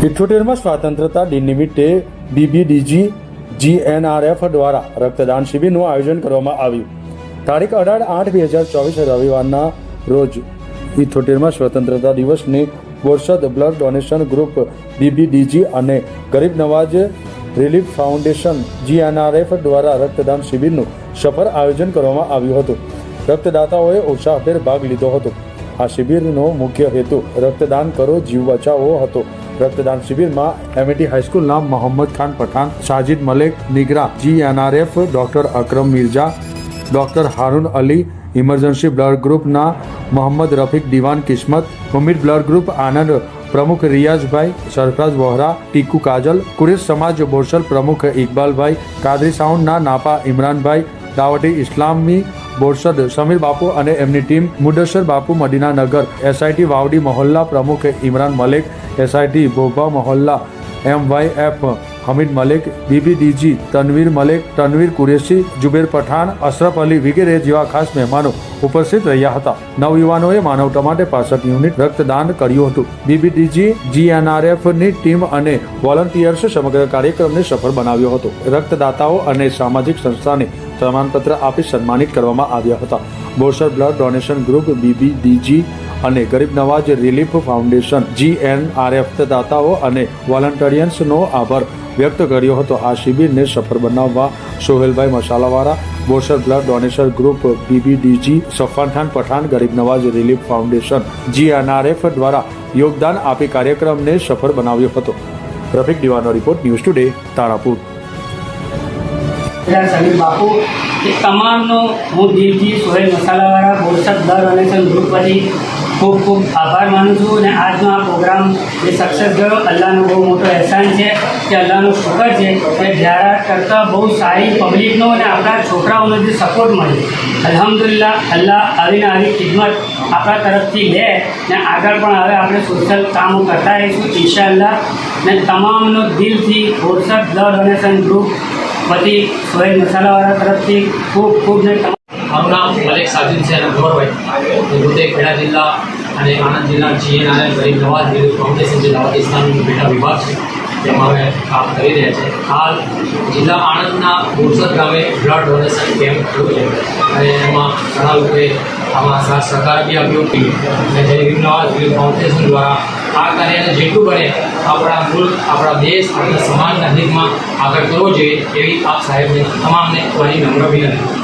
ઇઠ્ઠોતેરમાં સ્વાતંત્રતા દિન નિમિત્તે બીબીડીજી જીએનઆરએફ દ્વારા રક્તદાન શિબિરનું આયોજન કરવામાં આવ્યું. તારીખ અઢાર આઠ બે હજાર ચોવીસ રવિવારના રોજ ઇઠ્ઠોતેરમાં સ્વતંત્રતા દિવસની Borsad blood donation group BBDG અને ગરીબ નવાજ રિલીફ ફાઉન્ડેશન જીએનઆરએફ દ્વારા રક્તદાન શિબિરનું સફળ આયોજન કરવામાં આવ્યું હતું. રક્તદાતાઓએ ઉત્સાહભેર ભાગ લીધો હતો. આ શિબિરનો મુખ્ય હેતુ રક્તદાન કરો, જીવ બચાવો હતો. રક્તદાન શિબિરમાં એમએટી હાઈસ્કૂલના Mohammad Khan Pathan, Sajid Malek, નિગરા GNRF doctor Akram Mirza doctor Haroon Ali, emergency blood ગ્રુપના મોહમ્મદ રફીક દિવાન કિસ્મત ઉમિદ બ્લડ ગ્રુપ આનંદ પ્રમુખ રિયાઝભાઈ સરફરાજ વોહરા, ટીકુ કાજલ, કુરેશ સમાજ બોરસલ પ્રમુખ ઇકબાલભાઈ, કાદરી સાઉન્ડના નાપા ઇમરાનભાઈ, દાવટી ઇસ્લામી બોરસદ, સમીર બાપુ અને એમની ટીમ મુડસર બાપુ મદીનાનગર એસઆઈટી વાવડી મહોલ્લા પ્રમુખ ઇમરાન મલેક એસઆઈટી ભોભા મહોલ્લા M Y F Hamid Malek BBDG Tanvir Malik, Tanvir Qureshi, Zubair Pathan, Ashraf Ali વગેરે જેવા ખાસ મહેમાનો ઉપસ્થિત રહ્યા હતા. નવયુવાનોએ માનવતા માટે પાસઠ યુનિટ રક્તદાન કર્યું હતું. બીબીડીજી જીએનઆરએફની ટીમ અને વોલન્ટિયર્સે સમગ્ર કાર્યક્રમને સફળ બનાવ્યો હતો. રક્તદાતાઓ અને સામાજિક સંસ્થાને પ્રમાણપત્ર આપી સન્માનિત કરવામાં આવ્યા હતા. Borsad blood donation group BBDG અને ગરીબ નવાજ રિલીફ ફાઉન્ડેશન જીએનઆરએફ દાતાઓ અને વોલન્ટિયર્સનો આભાર વ્યક્ત કર્યો હતો. આ શિબિરને સફળ બનાવવા સોહેલભાઈ મસાલાવાળા Borsad blood donation group BBDG Safan Khan Pathan, Garib Nawaz relief foundation જીએનઆરએફ દ્વારા યોગદાન આપી કાર્યક્રમને સફળ બનાવ્યો હતો. રફીક દિવાનો રિપોર્ટ ન્યૂઝ ટુડે, તારાપુર. બધા સમીર બાપુ. એ તમામનો હું દિલથી સોહેલ મસાલાવાળા બોરસદ દર ડોનેશન ગ્રુપ વતી ખૂબ ખૂબ આભાર માનું છું અને આજનો આ પ્રોગ્રામ જે સક્સેસ ગયો, અલ્લાહનો બહુ મોટો અહેસાન છે કે અલ્લાહનો શુકર છે. કે જ્યારે કરતાં બહુ સારી પબ્લિકનો અને આપણા છોકરાઓનો જે સપોર્ટ મળ્યો. અલ્હમ્દુલિલ્લાહ, અલ્લાહ આવીને આવી ખિદમત આપણા તરફથી લે ને આગળ પણ હવે આપણે સોશિયલ કામો કરતા રહીશું, ઇન્શાઅલ્લાહ. ને તમામનો દિલથી બોરસદ દર ડોનેશન ગ્રુપ વતી સોહેલ મસાલાવાળા તરફથી ખૂબ ખૂબ ને મારું નામ મલેક સાજિદ છે અને ગૌરભાઈ હું પોતે ખેડા જિલ્લા અને આણંદ જિલ્લા જીએનઆરએલ ગરીબ નવાજ ફાઉન્ડેશન જે દાવત ઇસ્લામનો પેટા વિભાગ છે. તેમાં અમે કામ કરી રહ્યા છીએ. હાલ જિલ્લા આણંદના બોરસદ ગામે બ્લડ ડોનેશન કેમ્પ થયો છે. અને એમાં ઘણા લોકોએ આમાં સહકાર બી આપ્યો અને જે ગરીબ નવાજ ફાઉન્ડેશન દ્વારા આ કાર્યને જેટલું બને આપણા મુલ્ક આપણા દેશ, આપણા સમાજના હિતમાં આગળ કરવો જોઈએ એવી આપ સાહેબને, તમામને મારી નમ્ર વિનંતી.